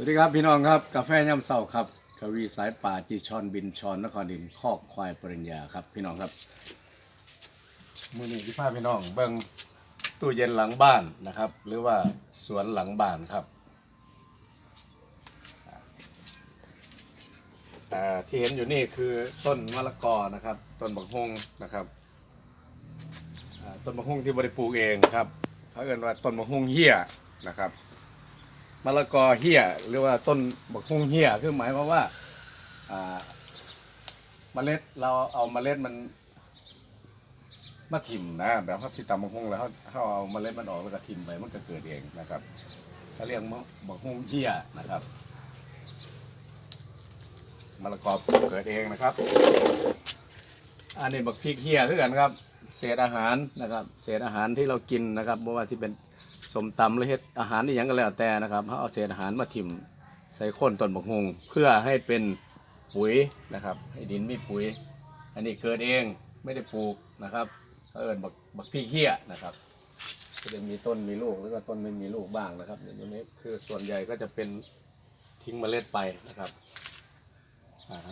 สวัสดีครับพี่น้องครับกาแฟย่ำเศร้าครับกวีสายป่าจีชอนบินชอนนครดินคอกควายปริญญาครับพี่น้องครับมือนี้ที่พาพี่น้องเบิ่งตู้เย็นหลังบ้านนะครับ หรือว่าสวนหลังบ้านครับอ่ที่เห็นอยู่นี่คือต้นมะละกอนะครับ ต้นบักฮงนะครับต้นบักฮงที่บริปลูกเองครับ เขาเรียกว่าต้นบักฮงเหี้ยนะครับ มะละกอเหี้ยหรือว่าต้นบักฮุ่งเหี้ยคือหมายความว่าอ่าเมล็ดเราเอาเมล็ดมันมาถิ่มนะแบบเขาสิตำบักฮุ่งแล้วเขาเขาเอาเมล็ดมันออกแล้วก็ถิ่มไปมันก็เกิดเองนะครับเขาเรียกมะบักฮุ่งเหี้ยนะครับมะละกอปลูกเกิดเองนะครับ อันนี้บักพริกเหี้ยคือกันครับ เศษอาหารนะครับ เศษอาหารที่เรากินนะครับไม่ว่าสิเป็น สมตำหรือเฮ็ดอาหารนี่ยังก็แล้วแต่นะครับเขาเอาเศษอาหารมาทิ่มใส่โคนต้นบักฮงเพื่อให้เป็นปุ๋ยนะครับ ให้ดินมีปุ๋ย อันนี้เกิดเองไม่ได้ปลูกนะครับเขาเอิญบักบักพี่เขี้ยนะครับก็จะมีต้นมีลูกแล้วก็ต้นไม่มีลูกบ้างนะครับอย่างนี้คือส่วนใหญ่ก็จะเป็นทิ้งเมล็ดไปนะครับ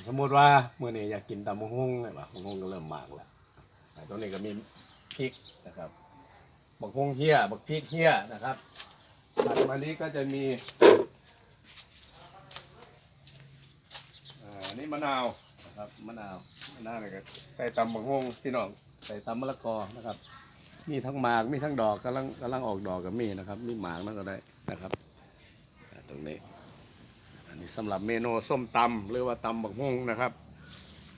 สมมุติว่าเมื่อนี้อยากกินตำบักฮงเนี่ยบักฮงก็เริ่มหมากแล้วอ่ต้นนี้ก็มีพริกนะครับ บักฮงเฮียบักพริกเฮียนะครับถัดมานี้ก็จะมีอ่านี่มะนาวนะครับมะนาวมะนาวเนี่ยก็ใส่ตำบักฮงพี่น้องใส่ตำมะละกอนะครับ มีทั้งหมากมีทั้งดอกกำลังกำลังออกดอกกับมีนะครับ มีหมากนั่นก็ได้นะครับอ่าตรงนี้อันนี้สำหรับเมนูส้มตำหรือว่าตำบักฮงนะครับ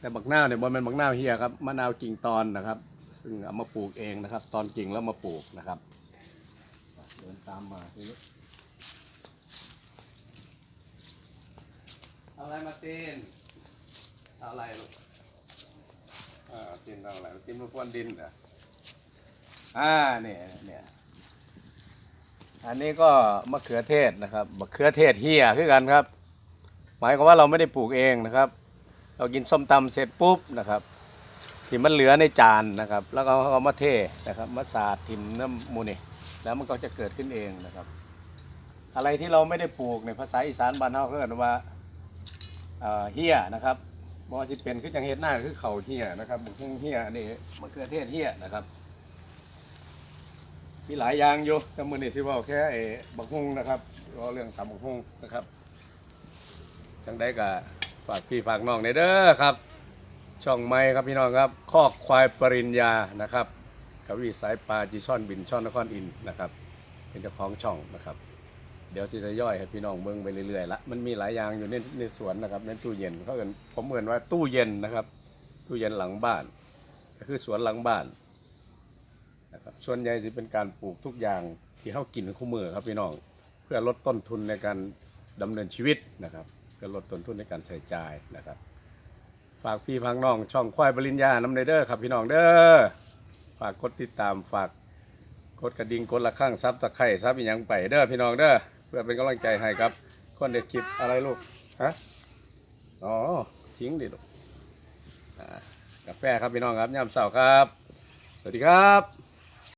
แต่บักนาวเนี่ยบอมันบักนาวเฮียครับมะนาวกิ่งตอนนะครับ ซึ่งเอามาปลูกเองนะครับ ตอนกิ่งแล้วมาปลูกนะครับเดินตามมาทีนี้เอาอะไรมาตีนเอาอะไรลูกอ่าตีนเอาอะไรตีนมาพรวนดินเหรออ่าเนี่ยเนี่ยอันนี้ก็มะเขือเทศนะครับมะเขือเทศเฮียคือกันครับ หมายความว่าเราไม่ได้ปลูกเองนะครับ เรากินส้มตำเสร็จปุ๊บนะครับ ที่มันเหลือในจานนะครับ แล้วก็เอามาเทนะครับมาสาดทิมน้ำมูนี่แล้วมันก็จะเกิดขึ้นเองนะครับ อะไรที่เราไม่ได้ปลูกในภาษาอีสานบ้านเราเรียกว่าเอ่อเฮียนะครับบอสิเป็นคือจังเฮ็ดหน้าคือเขาเฮียนะครับบุกฮุ่งเฮียอันนี้มะเขือเทศเฮียนะครับ มีหลายอย่างอยู่แต่มือนี่สิว่าแค่ไอ้บักฮุงนะครับก็เรื่องตำบักฮุงนะครับจังได้ก็ฝากพี่ฝากน้องในเด้อครับ ช่องไม้ครับพี่น้องครับคอกควายปริญญานะครับกวีสายปลาจีช่อนบินช่อนนครอินนะครับเป็นเจ้าของช่องนะครับ เดี๋ยวสิจะย่อยให้พี่น้องเบิ่งไปเรื่อยๆละมันมีหลายอย่างอยู่ในในสวนนะครับในตู้เย็นเขาเอินผมเอินว่าตู้เย็นนะครับ ตู้เย็นหลังบ้าน ก็คือสวนหลังบ้านนะครับส่วนใหญ่จะเป็นการปลูกทุกอย่างที่เขากินคู่มือครับพี่น้องเพื่อลดต้นทุนในการดำเนินชีวิตนะครับเพื่อลดต้นทุนในการใช้จ่ายนะครับ ฝากพี่พังน้องช่องควายปริญญาน้ำในเด้อครับพี่น้องเด้อฝากกดติดตามฝากกดกระดิ่งกดละข้างซับตะไคร่ซับอีหยังไปเด้อพี่น้องเด้อเพื่อเป็นกำลังใจให้ครับคนเด็ดคลิปอะไรลูกฮะอ๋อทิ้งดิลูกกาแฟครับพี่น้องครับย่ำเสาร์ครับ สวัสดีครับ